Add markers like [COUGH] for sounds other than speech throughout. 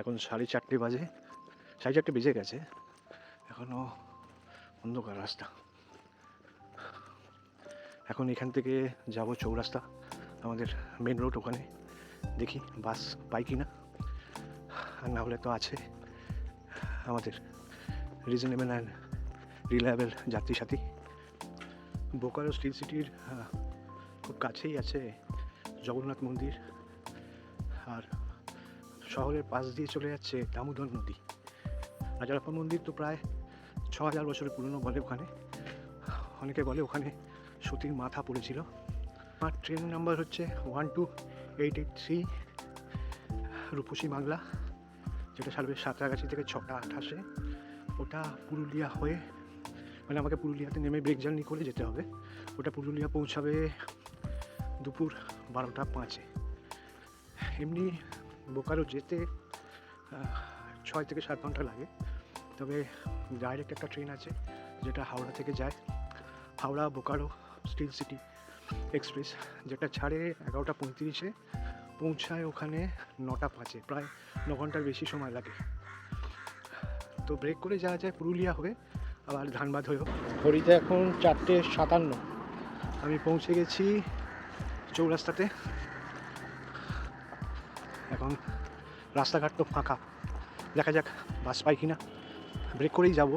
এখন সাড়ে চারটে বাজে। সাড়ে চারটে বেজে গেছে। এখনও অন্ধকার রাস্তা। এখন এখান থেকে যাব চৌরাস্তা, আমাদের মেন রোড ওখানে। দেখি বাস পাই কি না আর না হলে তো আছে আমাদের রিজনেবল অ্যান্ড রিলায়েবল যাত্রী সাথী বোকারো স্টিল সিটির খুব কাছেই আছে জগন্নাথ মন্দির। আর শহরের পাশ দিয়ে চলে যাচ্ছে দামোদর নদী। রাজারাপ্পা মন্দির তো প্রায় ছ হাজার বছরের পুরনো বলে ওখানে। অনেকে বলে ওখানে সতীর মাথা পড়েছিল। আমার ট্রেন নাম্বার হচ্ছে one two eight eight three Rupasi Bangla, যেটা ছাড়বে সাঁতরাগাছি থেকে ছটা আঠাশে। ওটা পুরুলিয়া হয়ে মানে আমাকে পুরুলিয়াতে নেমে ব্রেক জার্নি করে যেতে হবে। ওটা পুরুলিয়া পৌঁছাবে দুপুর বারোটা পাঁচে। এমনি বোকারো যেতে ছয় থেকে সাত ঘণ্টা লাগে। তবে ডাইরেক্ট একটা ট্রেন আছে যেটা হাওড়া থেকে যায়। Howrah Bokaro steel city express যেটা ছাড়ে এগারোটা পঁয়ত্রিশে পৌঁছায় ওখানে নটা পাঁচে প্রায় ন ঘণ্টার বেশি সময় লাগে। তো ব্রেক করে যাওয়া যায় পুরুলিয়া হয়ে আবার ধানবাদ হয়েও। ঘড়িতে এখন চারটে সাতান্ন। আমি পৌঁছে গেছি চৌরাস্তাতে। এখন রাস্তাঘাট তো ফাঁকা। দেখা যাক, বাস পাই কিনা। ব্রেক করেই যাব।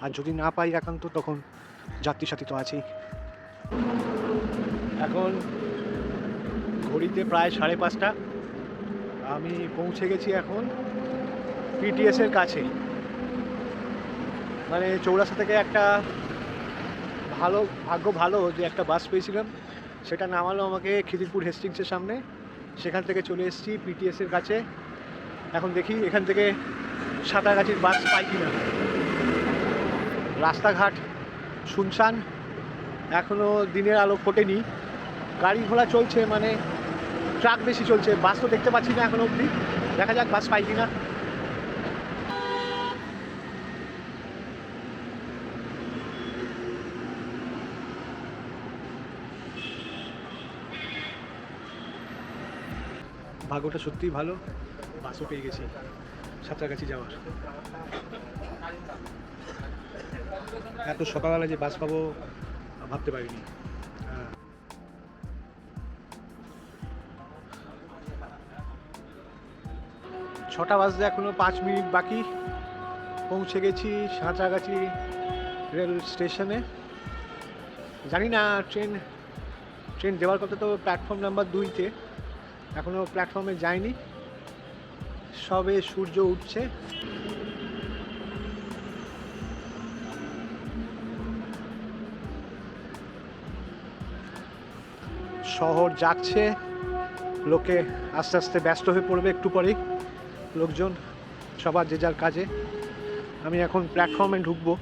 আর যদি না পাই একান্ত, তখন যাত্রী সাথী তো আছেই। এখন ঘড়িতে প্রায় সাড়ে পাঁচটা। আমি পৌঁছে গেছি এখন পিটিএসের কাছে। মানে চৌরাস্তা থেকে একটা ভালো, ভাগ্য ভালো যে একটা বাস পেয়েছিলাম। সেটা নামালো আমাকে খিদিরপুর হেস্টিংসের সামনে। সেখান থেকে চলে এসেছি পিটিএসের কাছে। এখন দেখি এখান থেকে সাঁতারগাছির বাস পাই কি না রাস্তাঘাট, শুনশান এখনও দিনের আলো ফোটেনি। গাড়ি ঘোড়া চলছে মানে ট্রাক বেশি চলছে, বাস তো দেখতে পাচ্ছি না এখনও অবধি। দেখা যাক বাস পাই কিনা। ভাগ্যটা সত্যিই ভালো। বাসও পেয়ে গেছি সাঁতরাগাছি যাওয়ার। এত সকালবেলা যে বাস পাবো, ভাবতে পারিনি। হ্যাঁ। ছটা বাজতে এখনও পাঁচ মিনিট বাকি। পৌঁছে গেছি সাঁতরাগাছি রেল স্টেশনে। জানি না, ট্রেন ট্রেন দেওয়ার কথা তো প্ল্যাটফর্ম নাম্বার দুইতে। এখনও প্ল্যাটফর্মে যায়নি। সবে সূর্য উঠছে। শহর যাচ্ছে। লোকে আস্তে আস্তে ব্যস্ত হয়ে পড়বে একটু পরেই। লোকজন, সবার যে যার কাজে। আমি এখন প্ল্যাটফর্মে ঢুকবো।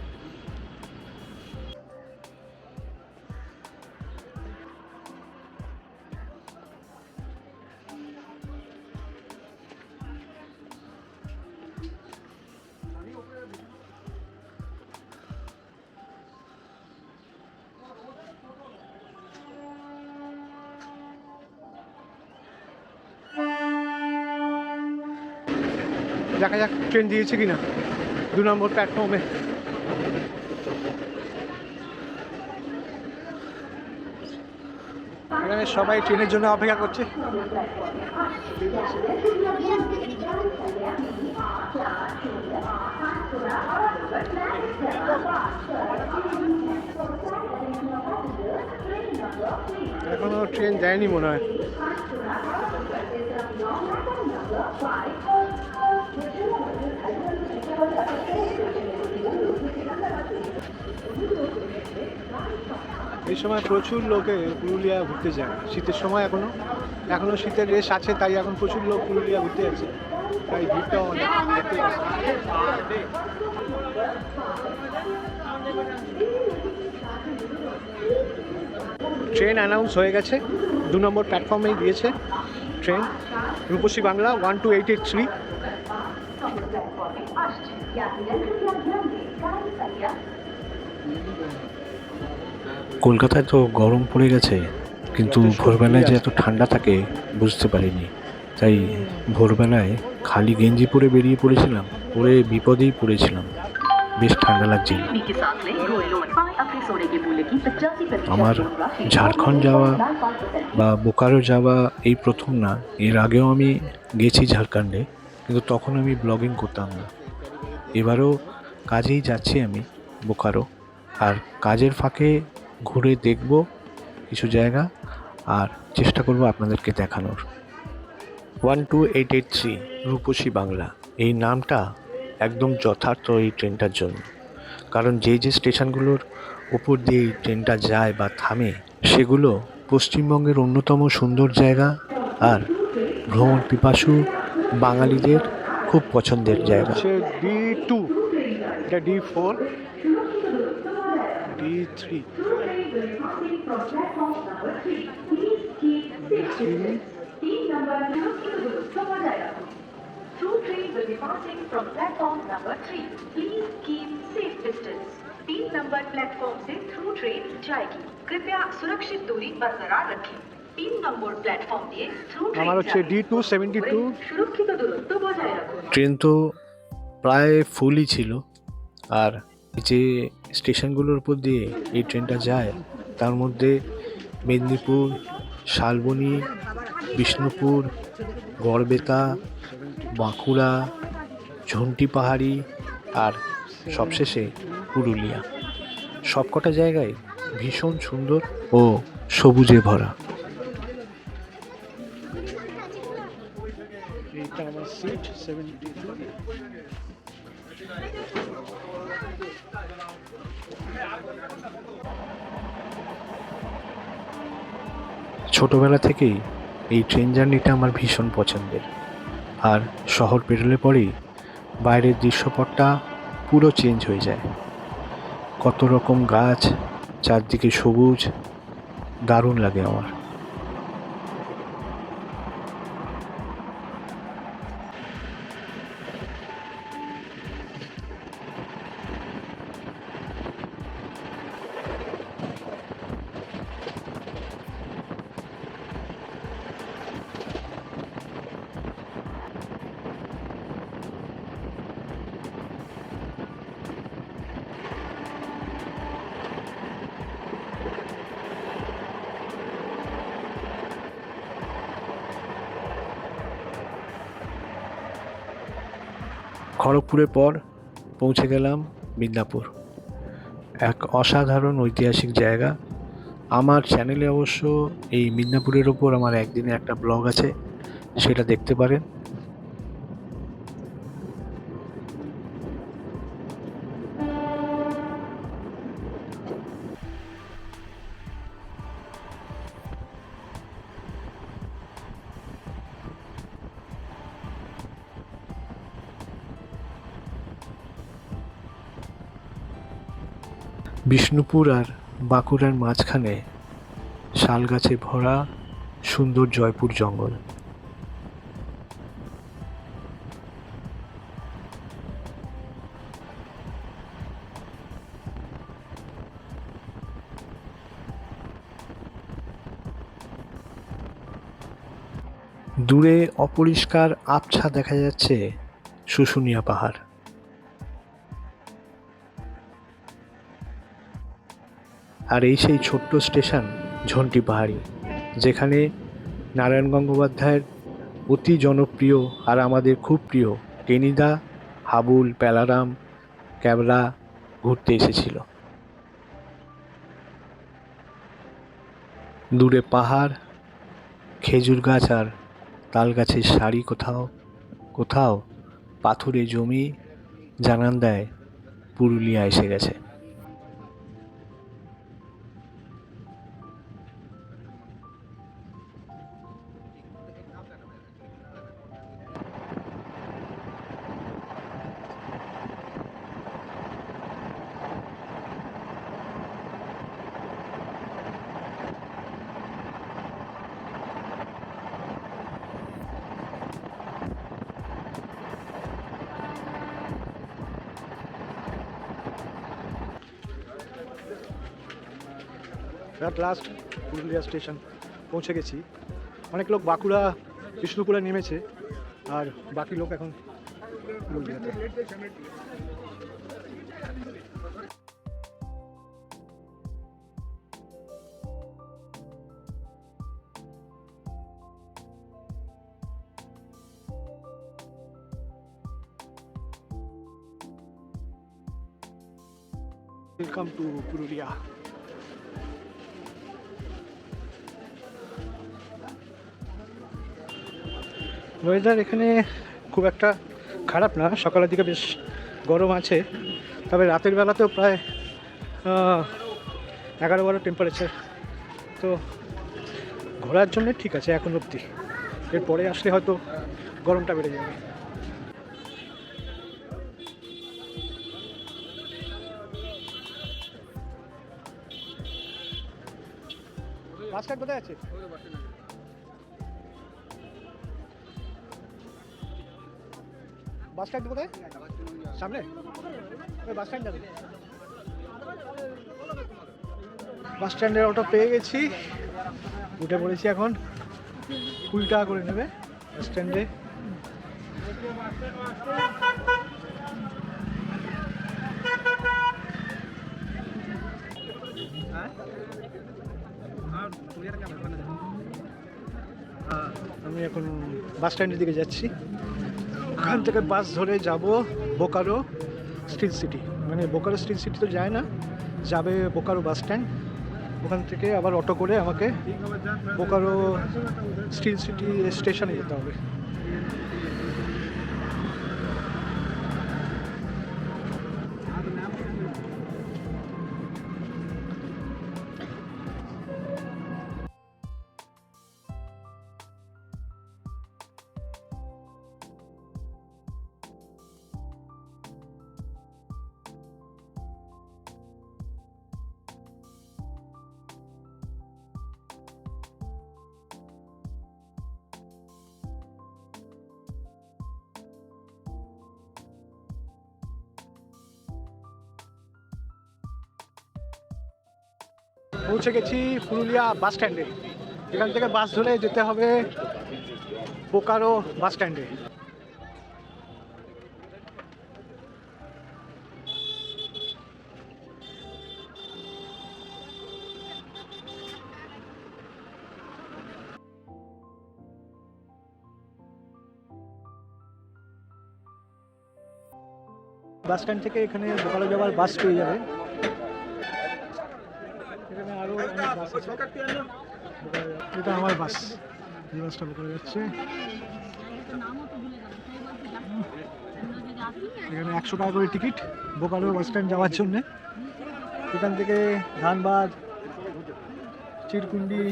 দেখা যাক ট্রেন দিয়েছে কিনা। দু নম্বর প্ল্যাটফর্মে এখানে সবাই ট্রেনের জন্য অপেক্ষা করছে। এখনও ট্রেন যায়নি মনে হয়। এই সময় প্রচুর লোকে পুরুলিয়া ঘুরতে যায়। শীতের সময় এখনও এখনও শীতের রেশ আছে, তাই এখন প্রচুর লোক পুরুলিয়া ঘুরতে যাচ্ছে। তাই ভিড়টাও অনেক ট্রেন অ্যানাউন্স হয়ে গেছে, দু নম্বর প্ল্যাটফর্মেই দিয়েছে train. Rupasi Bangla one two eight eight three কলকাতায় তো গরম পড়ে গেছে কিন্তু ভোরবেলায় যে এত ঠান্ডা থাকে বুঝতে পারিনি। তাই ভোরবেলায় খালি গেঞ্জি পরে বেরিয়ে পড়েছিলাম পরে বিপদেই পড়েছিলাম। বেশ ঠান্ডা লাগছিল। আমার ঝাড়খণ্ড যাওয়া বা বোকারো যাওয়া এই প্রথম না এর আগেও আমি গেছি ঝাড়খণ্ডে কিন্তু তখন আমি ব্লগিং করতাম না। এবারও কাজেই যাচ্ছি আমি বোকারো। আর কাজের ফাঁকে ঘুরে দেখব কিছু জায়গা আর চেষ্টা করব আপনাদেরকে দেখানোর। One two eight eight three Rupasi Bangla. এই নামটা একদম যথার্থ এই ট্রেনটার জন্য। কারণ যে যে স্টেশনগুলোর উপর দিয়ে এই ট্রেনটা যায় বা থামে, সেগুলো পশ্চিমবঙ্গের অন্যতম সুন্দর জায়গা আর ভ্রমণ পিপাসু বাঙালিদের খুব পছন্দের জায়গা। ডি টু এটা D four D three Through train will be passing from platform number three. Please keep safe distance. तीन नंबर प्लेटफॉर्म से थ्रू ट्रेन जाएगी कृपया सुरक्षित दूरी बरकरार रखें তিন নম্বর প্ল্যাটফর্ম দিয়ে থ্রু আমার হচ্ছে ডি টু সেভেন্টি টু সুরক্ষিত দূরত্ব বজায় রাখুন ট্রেন তো প্রায় ফুলই ছিল আর যে স্টেশনগুলোর উপর দিয়ে এই ট্রেনটা যায়, তার মধ্যে মেদিনীপুর, শালবনী, বিষ্ণুপুর, গড়বেতা, বাঁকুড়া, ঝন্টি পাহাড়ি আর সবশেষে পুরুলিয়া। সবকটা জায়গায় ভীষণ সুন্দর ও সবুজে ভরা। সিট সেভেন্টি ছোটবেলা থেকেই এই ট্রেন জার্নিটা আমার ভীষণ পছন্দের। আর শহর পেরোলে পরেই বাইরের দৃশ্যপটটা পুরো চেঞ্জ হয়ে যায়। কত রকম গাছ, চারদিকে সবুজ, দারুণ লাগে আমার। খড়গপুরের পর পৌঁছে গেলাম মিদনাপুর। এক অসাধারণ ঐতিহাসিক জায়গা। আমার চ্যানেলে অবশ্য এই মিদনাপুরের ওপর আমার একদিনে একটা ব্লগ আছে, সেটা দেখতে পারেন। বিষ্ণুপুর আর বাঁকুড়ার মাঝখানে শাল গাছে ভরা সুন্দর জয়পুর জঙ্গল। দূরে অপরিষ্কার আবছা দেখা যাচ্ছে শুশুনিয়া পাহাড়। আর এই সেই ছোট্ট স্টেশন, ঝন্টি পাহাড়ি, যেখানে নারায়ণ গঙ্গোপাধ্যায়ের অতি জনপ্রিয় আর আমাদের খুব প্রিয় টেনিদা, হাবুল, প্যালারাম, ক্যাবলা ঘুরতে এসেছিল। দূরে পাহাড়, খেজুর গাছ আর তাল গাছের সারি কোথাও কোথাও পাথুরে জমি জানান দেয় পুরুলিয়া এসে গেছে। অ্যাট লাস্ট পুরুলিয়া স্টেশন পৌঁছে গেছি। অনেক লোক বাঁকুড়া, বিষ্ণুপুরে নেমেছে, আর বাকি লোক এখন হলদিয়াতে ওয়েলকাম টু পুরুলিয়া। ওয়েদার এখানে খুব একটা খারাপ না। সকালের দিকে বেশ গরম আছে। তবে রাতের বেলাতেও প্রায় এগারো বারো টেম্পারেচার তো ঘোরার জন্য ঠিক আছে, এখন অবধি। এরপরে আসলে হয়তো গরমটা বেড়ে যাবে। কোথায় আছে? বাস স্ট্যান্ড কোথায়? সামনে? ওই বাস স্ট্যান্ড যাবে বাস স্ট্যান্ডের অটো পেয়ে গেছি। উঠে পড়েছি এখন। কুড়ি টাকা করে নেবে বাস স্ট্যান্ডে। আমি এখন বাস স্ট্যান্ডের দিকে যাচ্ছি। ওখান থেকে বাস ধরে যাব বোকারো স্টিল সিটি। মানে বোকারো স্টিল সিটি তো যায় না, যাবে বোকারো বাস স্ট্যান্ড। ওখান থেকে আবার অটো করে আমাকে বোকারো স্টিল সিটি স্টেশনে যেতে হবে। পৌঁছে গেছি পুরুলিয়া বাস স্ট্যান্ডে। এখান থেকে বাস ধরে যেতে হবে বোকারো বাস স্ট্যান্ডে। বাস স্ট্যান্ড থেকে এখানে বোকারো যাওয়ার বাস পেয়ে যাবে। এটা আমার বাস। এই বাসটা করে যাচ্ছে। এখানে একশো টাকা করে টিকিট বোকারো বাস স্ট্যান্ড যাওয়ার জন্য। এখান থেকে ধানবাদ চিরকুন্ডি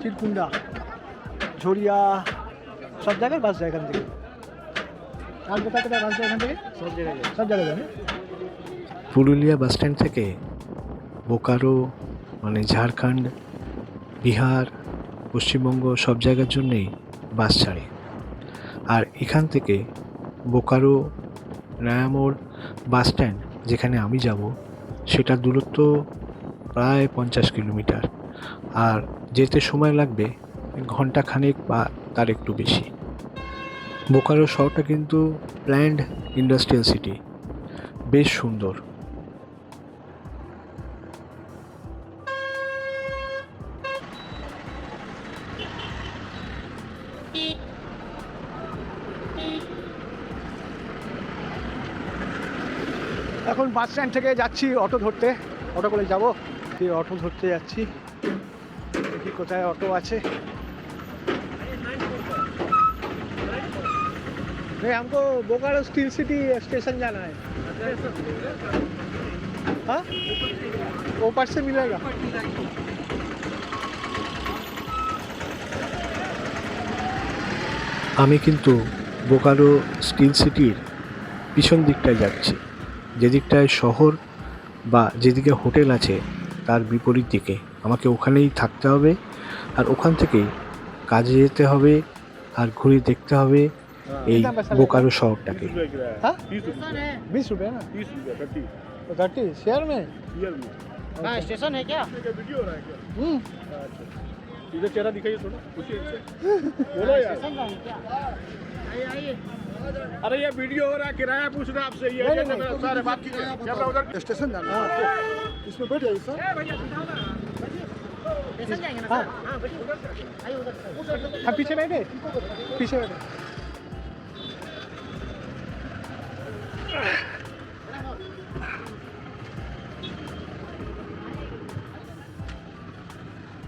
চিরকুন্ডা ঝরিয়া সব জায়গায় বাস যায় এখান থেকে। আর কোথায় কোথায় বাস যায় এখান থেকে? সব জায়গায় সব জায়গায় না? পুরুলিয়া বাস স্ট্যান্ড থেকে বোকারো মানে ঝাড়খণ্ড বিহার, পশ্চিমবঙ্গ সব জায়গার জন্যেই বাস ছাড়ে। আর এখান থেকে বোকারো নয়ামোড় বাস স্ট্যান্ড যেখানে আমি যাব, সেটার দূরত্ব প্রায় পঞ্চাশ কিলোমিটার। আর যেতে সময় লাগবে ঘণ্টা খানেক বা তার একটু বেশি। বোকারো শহরটা কিন্তু প্ল্যান্ড ইন্ডাস্ট্রিয়াল সিটি। বেশ সুন্দর। বাস স্ট্যান্ড থেকে যাচ্ছি অটো ধরতে অটো করে যাব দিয়ে অটো ধরতে যাচ্ছি দেখি কোথায় অটো আছে नहीं हमको बोकारो स्टील सिटी स्टेशन जाना है हाँ ऊपर से मिलेगा আমি কিন্তু বোকারো স্টিল সিটির পিছন দিকটায় যাচ্ছি যে দিকটায় শহর বা যেদিকে হোটেল আছে তার বিপরীত দিকে আমাকে ওখানেই থাকতে হবে আর ওখান থেকেই কাজে যেতে হবে আর ঘুরে দেখতে হবে এই বোকারো শহরটাকে [LAUGHS] हाँ बीस रुपये ना तो थर्टी शेयर में हाँ स्टेशन है क्या हम्म इधर चेहरा दिखाइए थोड़ा पूछिए इनसे बोलो यार अरे ये वीडियो हो रहा है किराया पूछ रहा है आपसे ये सारे बात कीजिए उधर। स्टेशन जाना है इसमें बैठ जाइए सर। हम पीछे बैठे पीछे बैठे।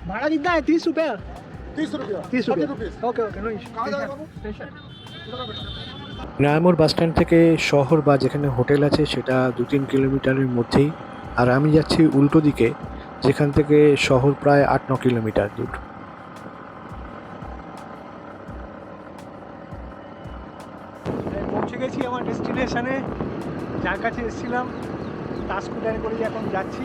भाड़ा कितना है? तीस रुपया? तीस रुपया। तीस रुपया। Okay okay no issue Raimore bus stand থেকে শহর বা যেখানে হোটেল আছে সেটা দু তিন কিলোমিটারের মধ্যেই। আর আমি যাচ্ছি উল্টো দিকে, যেখান থেকে শহর প্রায় আট ন কিলোমিটার দূর। পৌঁছে গেছি আমার ডেস্টিনেশনে। যার কাছে এসেছিলাম, তার করেই এখন যাচ্ছি।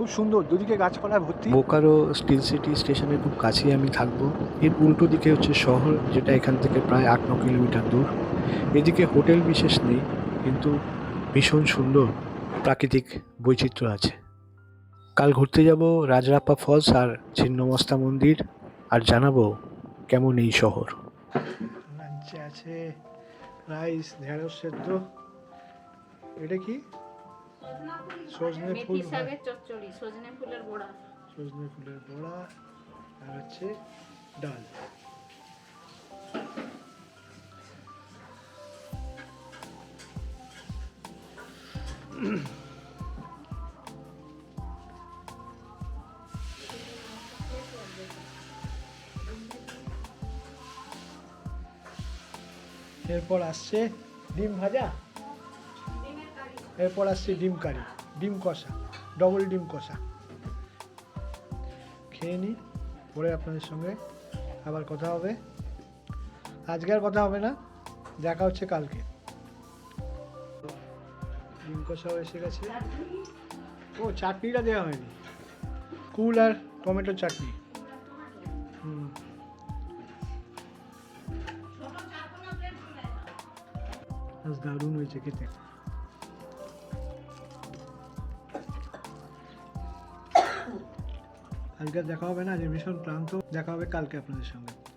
খুব সুন্দর দুদিকে গাছপালায় ভর্তি। বোকারো স্টিল সিটি স্টেশনের খুব কাছেই আমি থাকব। এর উল্টো দিকে হচ্ছে শহর যেটা এখান থেকে প্রায় আট ন কিলোমিটার দূর। এদিকে হোটেল বিশেষ নেই কিন্তু ভীষণ সুন্দর প্রাকৃতিক বৈচিত্র্য আছে। কাল ঘুরতে যাব রাজরাপ্পা ফলস আর ছিন্নমস্তা মন্দির আর জানাব কেমন এই শহর। লাঞ্চে আছে রাইস ঢেঁড়স সেদ্ধ। এটা কি? সজনে ফুল শাকের চচ্চড়ি সজনে ফুলের বড়া। সজনে ফুলের বড়া আর হচ্ছে ডাল। এরপর আসছে ডিম ভাজা। এরপর আসছে ডিম কারি, ডিম কষা ডবল ডিম কষা। খেয়ে নিই পরে আপনাদের সঙ্গে আবার কথা হবে। আজকে আর কথা হবে না, দেখা হচ্ছে কালকে। ডিম কষাও এসে গেছে। ও, চাটনিটা দেওয়া হয়নি। কুল আর টমেটো চাটনি। হুম। দারুণ হয়েছে খেতে। আজকে দেখা হবে না আজ ভীষণ ক্লান্ত। দেখা হবে কালকে আপনাদের সঙ্গে।